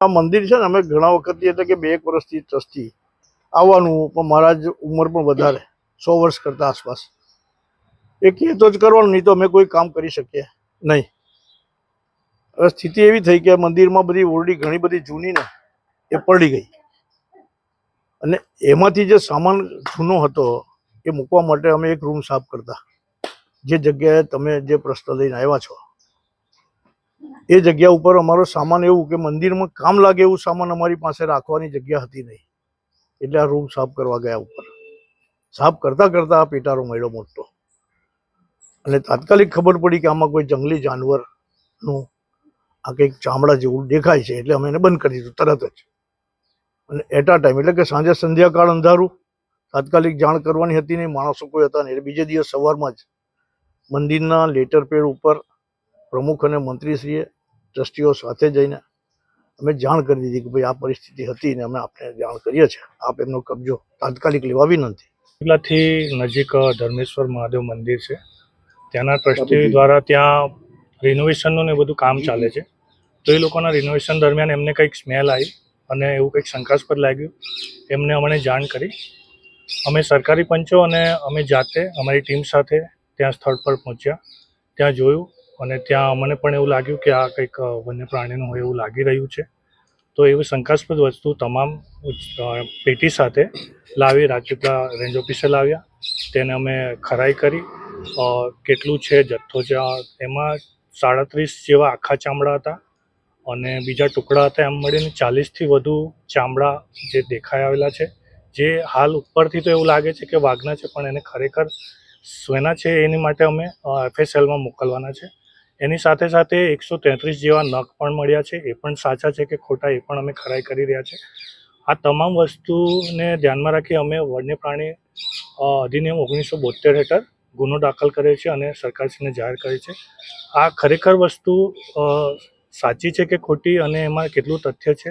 આ મંદિર છે ને અમે ઘણા વખતથી એટલે કે બે એક વર્ષથી ટ્રસ્ટી આવવાનું, પણ મારા જ ઉંમર પણ વધારે, સો વર્ષ કરતા આસપાસ. એ કહે તો જ કરવાનું, નહીં તો અમે કોઈ કામ કરી શકીએ નહીં. સ્થિતિ એવી થઈ કે મંદિરમાં બધી ઓરડી ઘણી બધી જૂની ને, એ પડી ગઈ. અને એમાંથી જે સામાન જૂનો હતો, એ મૂકવા માટે અમે એક રૂમ સાફ કરતા. જે જગ્યાએ તમે જે પ્રશ્ન લઈને આવ્યા છો એ જગ્યા ઉપર અમારો સામાન એવું કે મંદિરમાં કામ લાગે એવું સામાન અમારી પાસે રાખવાની જગ્યા હતી નહીં. એટલે આ રૂમ સાફ કરવા ગયા ઉપર. સાફ કરતા કરતા આ પેટારો મળ્યો મોટો. અને તાત્કાલિક ખબર પડી કે આમાં કોઈ જંગલી જાનવરનું આ કંઈક ચામડા જેવું દેખાય છે એટલે અમે એને બંધ કરી દીધું તરત જ. અને એટ આ ટાઈમ એટલે કે સાંજે સંધ્યાકાળ અંધારું, તાત્કાલિક જાણ કરવાની હતી નહીં, માણસો કોઈ હતા નહીં. બીજે દિવસ સવારમાં જ મંદિરના લેટર પેડ ઉપર પ્રમુખ અને મંત્રીશ્રીએ ટ્રસ્ટીઓ સાથે જઈને અમે જાણ કરી દીધી કે ભાઈ આ પરિસ્થિતિ હતી ને અમે આપને જાણ કરીએ છીએ. આપ એમનો કબજો તાત્કાલિક લેવા વિનંતી એટલાથી નજીક ધર્મેશ્વર મહાદેવ મંદિર છે. ત્યાંના ટ્રસ્ટી દ્વારા ત્યાં રિનોવેશનનું ને બધું કામ ચાલે છે. તો એ લોકોના રિનોવેશન દરમિયાન એમને કંઈક સ્મેલ આવી અને એવું કંઈક શંકાસ્પદ લાગ્યું. એમને અમને જાણ કરી. અમે સરકારી પંચો અને અમે જાતે અમારી ટીમ સાથે ત્યાં સ્થળ પર પહોંચ્યા. ત્યાં જોયું અને ત્યાં મને પણ એવું લાગ્યું કે આ કંઈક વન્ય પ્રાણીનું હોય એવું લાગી રહ્યું છે. તો એવી શંકાસ્પદ વસ્તુ તમામ પેટી સાથે લાવી, રાજપીપળા રેન્જ ઓફિસે લાવ્યા. તેને અમે ખરાઈ કરી. કેટલું છે, જથ્થો છે એમાં સાડત્રીસ જેવા આખા ચામડા હતા અને બીજા ટુકડા હતા એમ મળીને ચાલીસથી વધુ ચામડા જે દેખાઈ આવેલા છે. જે હાલ ઉપરથી તો એવું લાગે છે કે વાઘના છે, પણ એને ખરેખર સ્વેના છે એની માટે અમે એફએસએલમાં મોકલવાના છે. એની સાથે સાથે એકસો તેત્રીસ જેવા નખ પણ મળ્યા છે. એ પણ સાચા છે કે ખોટા એ પણ અમે ખરાઈ કરી રહ્યા છે. આ તમામ વસ્તુને ધ્યાનમાં રાખી અમે વન્ય પ્રાણી અધિનિયમ ઓગણીસો બોતેર હેઠળ ગુનો દાખલ કર્યો છે અને સરકારશ્રીને જાહેર કરી છે. આ ખરેખર વસ્તુ સાચી છે કે ખોટી અને એમાં કેટલું તથ્ય છે,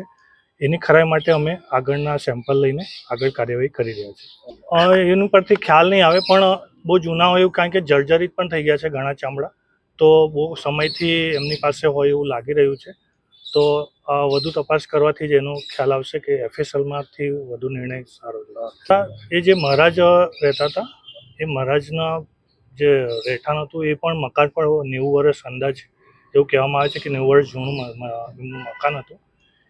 એની ખરાઈ માટે અમે આગળના સેમ્પલ લઈને આગળ કાર્યવાહી કરી રહ્યા છીએ. એનું પરથી ખ્યાલ નહીં આવે પણ બહુ જૂના હોય એવું કારણ કે જર્જરિત પણ થઈ ગયા છે ઘણા ચામડા. તો બહુ સમયથી એમની પાસે હોય એવું લાગી રહ્યું છે. તો વધુ તપાસ કરવાથી જ એનો ખ્યાલ આવશે કે એફએસએલમાંથી વધુ નિર્ણય સારો એ જે મહારાજ રહેતા હતા, એ મહારાજના જે રહેઠાણ હતું એ પણ મકાન પણ નેવું વર્ષ અંદાજ એવું કહેવામાં આવે છે કે નેવું વર્ષ જૂનું મકાન હતું.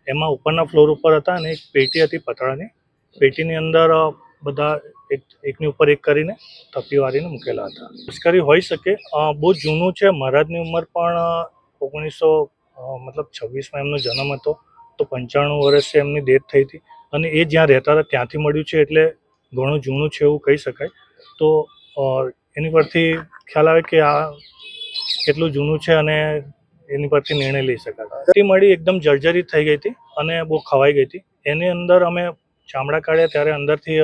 એમાં ઉપરના ફ્લોર ઉપર હતા અને એક પેટી હતી પતળાની પેટીની અંદર બધા એક એકની ઉપર એક કરીને થપ્પી વાળીને મૂકેલા હતા. લશ્કરી હોઈ શકે બહુ જૂનું છે, મહારાજની ઉંમર પણ ઓગણીસો મતલબ છવ્વીસમાં એમનો જન્મ હતો, તો પંચાણું વર્ષે એમની ડેથ થઈ હતી અને એ જ્યાં રહેતા હતા ત્યાંથી મળ્યું છે એટલે ઘણું જૂનું છે એવું કહી શકાય. તો એની પરથી ખ્યાલ આવે કે આ કેટલું જૂનું છે અને એની પરથી નિર્ણય લઈ શકાય. તે મળી એકદમ જર્જરિત થઈ ગઈ હતી અને બહુ ખવાઈ ગઈ હતી. એની અંદર અમે ચામડા કાઢ્યા ત્યારે અંદરથી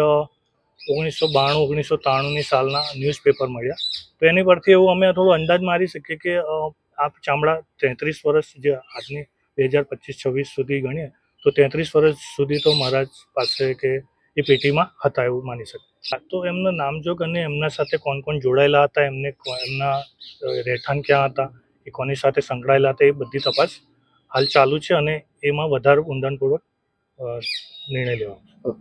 ઓગણીસો બાણું ઓગણીસો ત્રાણુંની સાલના ન્યૂઝપેપર મળ્યા. તો એની પરથી એવું અમે થોડું અંદાજ મારી શકીએ કે આ ચામડા તેત્રીસ વર્ષ જે આજની બે હજાર પચીસ, છવ્વીસ સુધી ગણીએ, તો તેત્રીસ વર્ષ સુધી તો મહારાજ પાસે કે એ પેટીમાં હતા એવું માની શકાય તો એમના નામજોગ અને એમના સાથે કોણ કોણ જોડાયેલા હતા, એમને એમના રહેઠાણ ક્યાં હતા, એ કોની સાથે સંકળાયેલા હતા, એ બધી તપાસ હાલ ચાલુ છે અને એમાં વધારે ઊંડાણપૂર્વક નિર્ણય લેવાનો